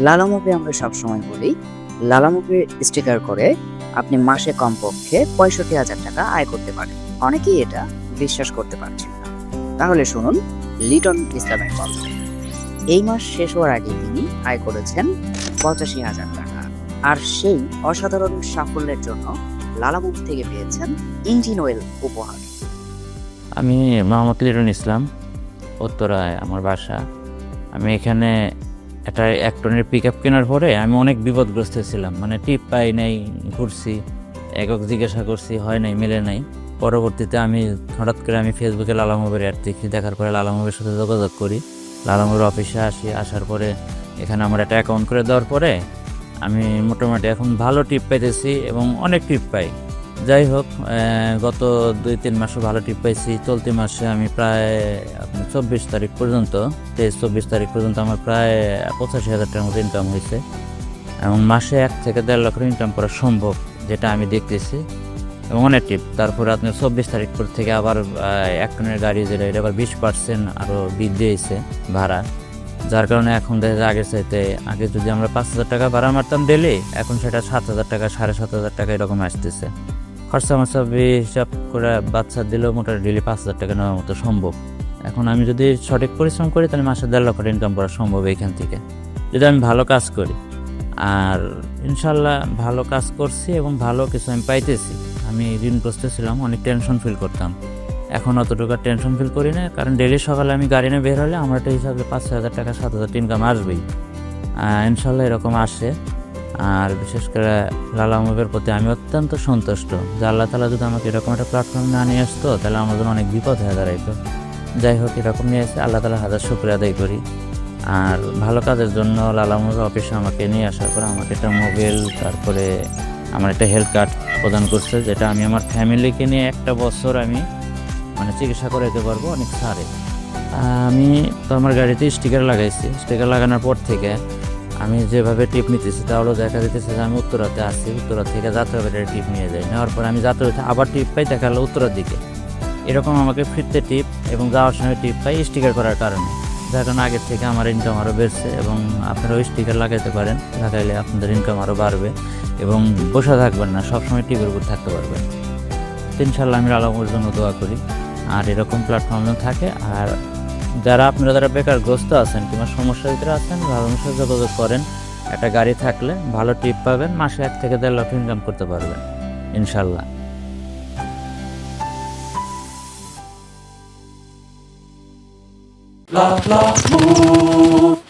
লালামুভে আমরা সবসময় বলি লালামুভে স্টিকার করে আপনি মাসে কমপক্ষে পঁয়ষট্টি হাজার টাকা আয় করতে পারেন। অনেকেই এটা বিশ্বাস করতে পারছেন না। তাহলে শুনুন, লিটন ইসলামের গল্প। এই মাস শেষ হওয়ার আগে তিনি আয় করেছেন পঁচাশি হাজার টাকা। আর সেই অসাধারণ সাফল্যের জন্য লালামুভ থেকে পেয়েছেন ইঞ্জিন অয়েল উপহার। আমি মোহাম্মদ লিটন ইসলাম, উত্তরায়, আমার বাসা। আমি এখানে একটা এক টনের পিক আপ কেনার পরে আমি অনেক বিপদগ্রস্ত ছিলাম। মানে টিপ পাই নাই, ঘুরছি, একক জিজ্ঞাসা করছি, হয় নাই, মেলে নাই। পরবর্তীতে আমি হঠাৎ করে আমি ফেসবুকে লালামবের অ্যাড দেখি, দেখার পরে লালামবের সাথে যোগাযোগ করি। লালামবের অফিসে আসি, আসার পরে এখানে আমার একটা অ্যাকাউন্ট করে দেওয়ার পরে আমি মোটামুটি এখন ভালো টিপ পাইতেছি এবং অনেক টিপ পাই। যাই হোক গত দুই, তিন মাসে ভালো টিপ পাইছি। চলতি মাসে আমি প্রায় চব্বিশ তারিখ পর্যন্ত, তেইশ, চব্বিশ তারিখ পর্যন্ত আমার প্রায় পঁচাশি হাজার টাকার মতো ইনকাম হয়েছে। এবং মাসে এক থেকে দেড় লক্ষ ইনকাম করা সম্ভব, যেটা আমি দেখতেছি। এবং অনেক টিপ তারপরে আপনি চব্বিশ তারিখ পর থেকে আবার এক টনের গাড়ি যেটা, এটা আবার বিশ পার্সেন্ট আরও বৃদ্ধি হয়েছে ভাড়া। যার কারণে এখন দেখা যায় আগের চাইতে, আগে যদি আমরা পাঁচ হাজার টাকা ভাড়া মারতাম ডেলি এখন সেটা সাত হাজার টাকা, সাড়ে সাত হাজার টাকা এরকম আসতেছে। খরচা মরচা হিসাব করে বাচ্চা দিলেও মোটামুটি ডেলি পাঁচ হাজার টাকা নেওয়ার মতো সম্ভব। এখন আমি যদি সঠিক পরিশ্রম করি, তাহলে মাসে দেড় লক্ষ ইনকাম করা সম্ভব এইখান থেকে। যদি আমি ভালো কাজ করি। আর ইনশাল্লাহ ভালো কাজ করছি এবং ভালো কিছু আমি পাইতেছি। আমি ঋণগ্রস্ত ছিলাম অনেক টেনশন ফিল করতাম। এখন অতটুকু টেনশন ফিল করি না, কারণ ডেলি সকালে আমি গাড়ি নিয়ে বের হলে আমার একটা হিসাবে পাঁচ হাজার টাকা, সাত হাজার ইনকাম আসবেই। ইনশাল্লাহ এরকম আসে। আর বিশেষ করে লালা মুভের প্রতি আমি অত্যন্ত সন্তুষ্ট। যে আল্লাহ তালা যদি আমাকে এরকম একটা প্ল্যাটফর্ম না নিয়ে আসতো, তাহলে আমার জন্য অনেক বিপদ হয়ে দাঁড়াইতো। যাই হোক, এরকম নিয়ে এসে আল্লাহ তালা হাজার শুক্রিয়া আদায় করি। আর ভালো কাজের জন্য লালা মুভের অফিসে আমাকে নিয়ে আসার পরে আমাকে একটা মোবাইল তারপরে আমার একটা হেলথ কার্ড প্রদান করছে, যেটা আমি আমার ফ্যামিলিকে নিয়ে একটা বছর আমি মানে চিকিৎসা করাইতে পারব অনেক সারে আমি তো আমার গাড়িতে স্টিকার লাগাইছি। স্টিকার লাগানোর পর থেকে আমি যেভাবে টিপ নিতেছি তাহলে দেখা যেতেছে যে আমি উত্তরাতে আসছি উত্তরা থেকে যাত্রাবাড়ির টিপ নিয়ে যাই। নেওয়ার পর আমি যাত্রাবাড়িতে আবার টিপ পাই, দেখা গেলো উত্তরার দিকে। এরকম আমাকে ফিরতে টিপ এবং যাওয়ার সময় টিপ পাই স্টিকার করার কারণে। যার কারণে আগের থেকে আমার ইনকাম আরও বেড়ছে এবং আপনারা ওই স্টিকার লাগাইতে পারেন, লাগাইলে আপনাদের ইনকাম আরও বাড়বে এবং বসে থাকবেন না, সবসময় টিপের উপর থাকতে পারবেন। তো ইনশাল্লাহ আমি আলমের জন্য দোয়া করি। আর এরকম প্ল্যাটফর্ম থাকে, আর যারা আপনারা যারা বেকার গ্রস্ত আছেন কিংবা সমস্যার ভিতরে আছেন ভালো মানুষের যোগাযোগ করেন একটা গাড়ি থাকলে ভালো ট্রিপ পাবেন মাসে এক থেকে দেড় লক্ষ ইনকাম করতে পারবেন ইনশাল্লাহ La la move.